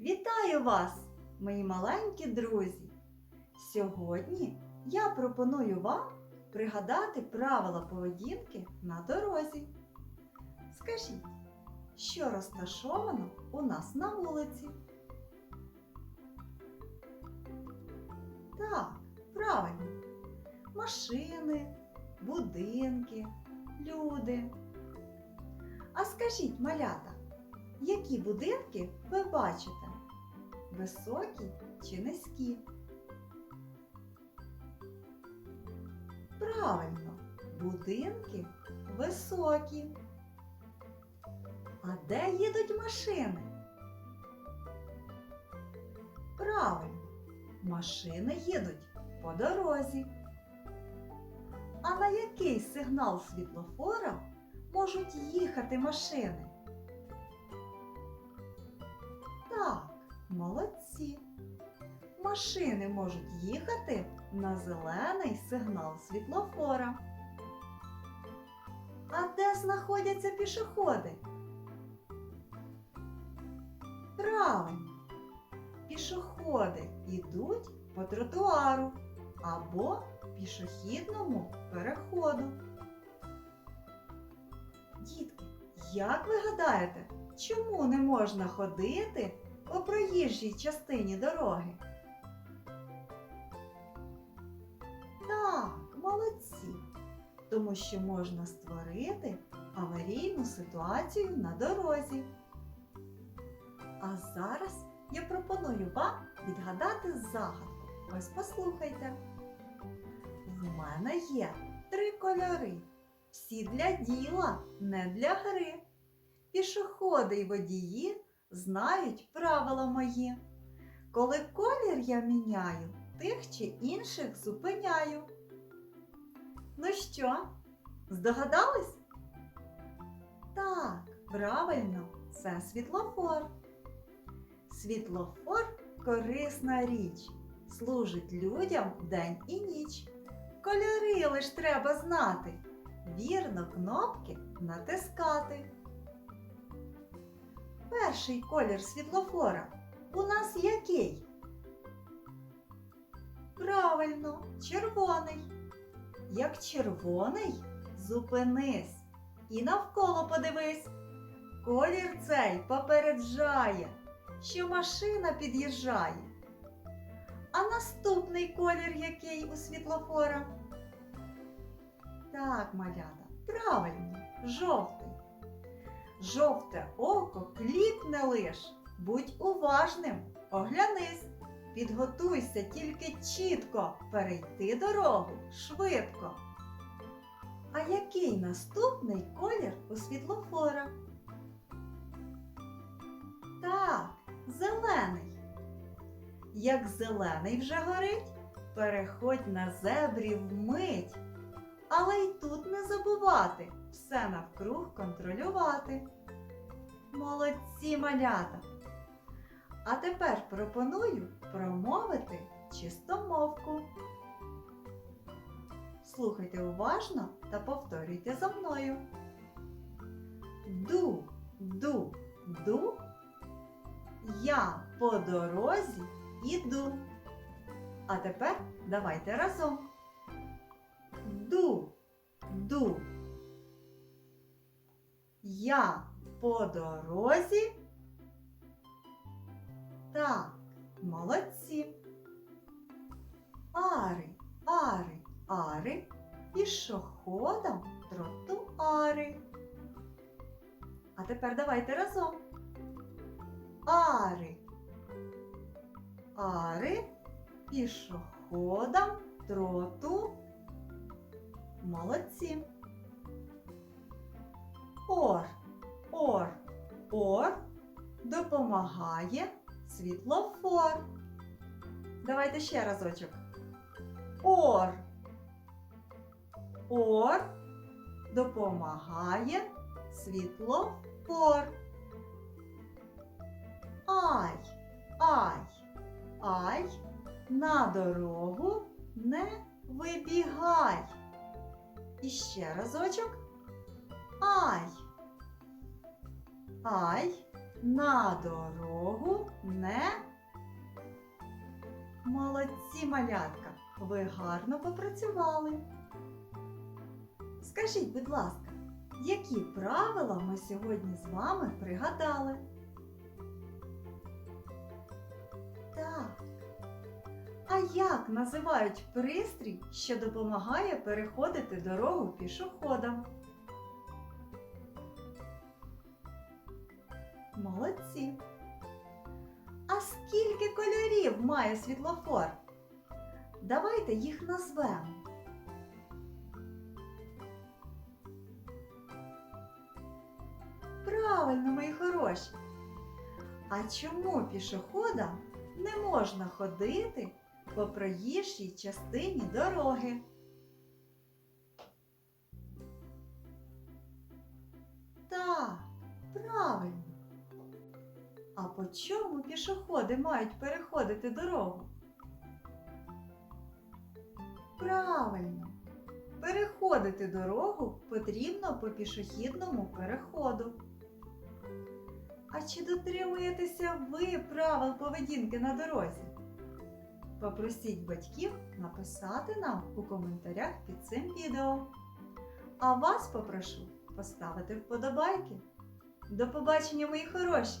Вітаю вас, мої маленькі друзі! Сьогодні я пропоную вам пригадати правила поведінки на дорозі. Скажіть, що розташовано у нас на вулиці? Так, правильно. Машини, будинки, люди. А скажіть, малята, які будинки ви бачите? Високі чи низькі? Правильно, будинки високі. А де їдуть машини? Правильно, машини їдуть по дорозі. А на який сигнал світлофора можуть їхати машини? Так, молодці. Машини можуть їхати на зелений сигнал світлофора. А де знаходяться пішоходи? Правильно. Пішоходи йдуть по тротуару або пішохідному переходу. Дітки, як ви гадаєте, чому не можна ходити по проїжджій частині дороги? Тому що можна створити аварійну ситуацію на дорозі. А зараз я пропоную вам відгадати загадку. Ось послухайте. В мене є три кольори. Всі для діла, не для гри. Пішоходи й водії знають правила мої. Коли колір я міняю, тих чи інших зупиняю. Ну що, здогадались? Так, правильно, це світлофор. Світлофор корисна річ, служить людям день і ніч. Кольори лиш треба знати, вірно кнопки натискати. Перший колір світлофора у нас який? Правильно, червоний. Як червоний, зупинись і навколо подивись. Колір цей попереджає, що машина під'їжджає. А наступний колір який у світлофора? Так, малята, правильно, жовтий. Жовте око кліпне лиш, будь уважним, оглянись, підготуйся тільки чітко перейти дорогу швидко. А який наступний колір у світлофора? Так, зелений. Як зелений вже горить, переходь на зебрі вмить. Але й тут не забувати все навкруг контролювати. Молодці малята! А тепер пропоную промовити чистомовку. Слухайте уважно та повторюйте за мною. Ду, ду, ду. Я по дорозі іду. А тепер давайте разом. Ду, ду. Я по дорозі. Так, молодці. Ари, ари, ари, пішоходам тротуари. А тепер давайте разом. Ари. Ари пішоходам троту. Молодці. Ор, ор, ор допомагає світлофор. Давайте ще разочок. Ор. Ор допомагає світлофор. Ай, ай, ай, на дорогу не вибігай. І ще разочок. Ай. Ай, на дорогу не. Молодці, малятка, ви гарно попрацювали. Скажіть, будь ласка, які правила ми сьогодні з вами пригадали? Так. А як називають пристрій, що допомагає переходити дорогу пішоходам? Молодці. А скільки кольорів має світлофор? Давайте їх назвемо. Правильно, мої хороші. А чому пішоходам не можна ходити по проїжджій частині дороги? Так, правильно. По чому пішоходи мають переходити дорогу? Правильно. Переходити дорогу потрібно по пішохідному переходу. А чи дотримуєтеся ви правил поведінки на дорозі? Попросіть батьків написати нам у коментарях під цим відео. А вас попрошу поставити вподобайки. До побачення, мої хороші!